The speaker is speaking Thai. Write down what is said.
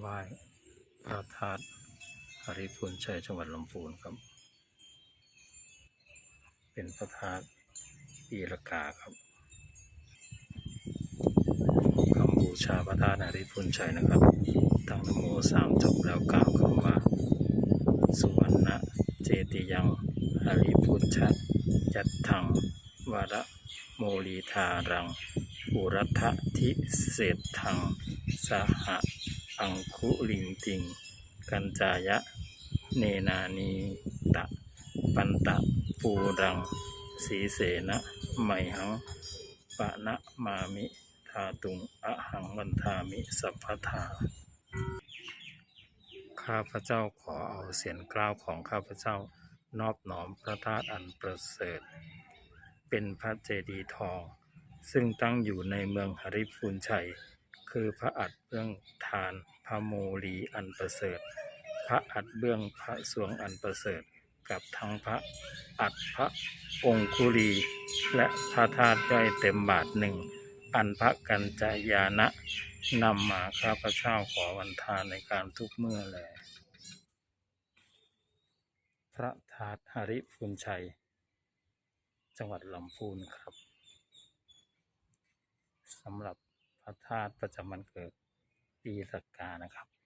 ไหว้พระธาตุหริพุนชัยจังหวัดลำพูนครับ เป็นพระธาตุปีละกาครับคำบูชาพระธาตุหริพุนชัยนะครับตั้งนโมสามจบแล้วกล่าวคำว่า สุวรรณเจติยังหริพุนชัยยัตถังวระโมลีธารังอุรัฐทิเศษทังสห อังคุลิงติง กัญจายะ เนนานีตะ ปันตะปูรัง สีเสนะไมหังปะนะมามิทาตุงอะหังวันทามิสัพพทาข้าพเจ้าขอเอาเสียงกล้าวของข้าพเจ้านอบน้อมพระธาตุอันประเสริฐ เป็นพระเจดีย์ทอง ซึ่งตั้งอยู่ในเมืองหริพูนชัย คือพระอัฐเบื้องทานพระโมลีอันประเสริฐ พระอัฐเบื้องพระสวงอันประเสริฐ กับทั้งพระอัฐพระองคุลีและพระธาตุย่อยเต็มบาทหนึ่งอันพระกัญจายานะนำมาข้าพเจ้าขอวันทานในการทุกเมื่อแล พระธาตุหริพูนชัย จังหวัดลำพูนครับสำหรับ ระธาตุประจำวันเกิดปีละกานะครับ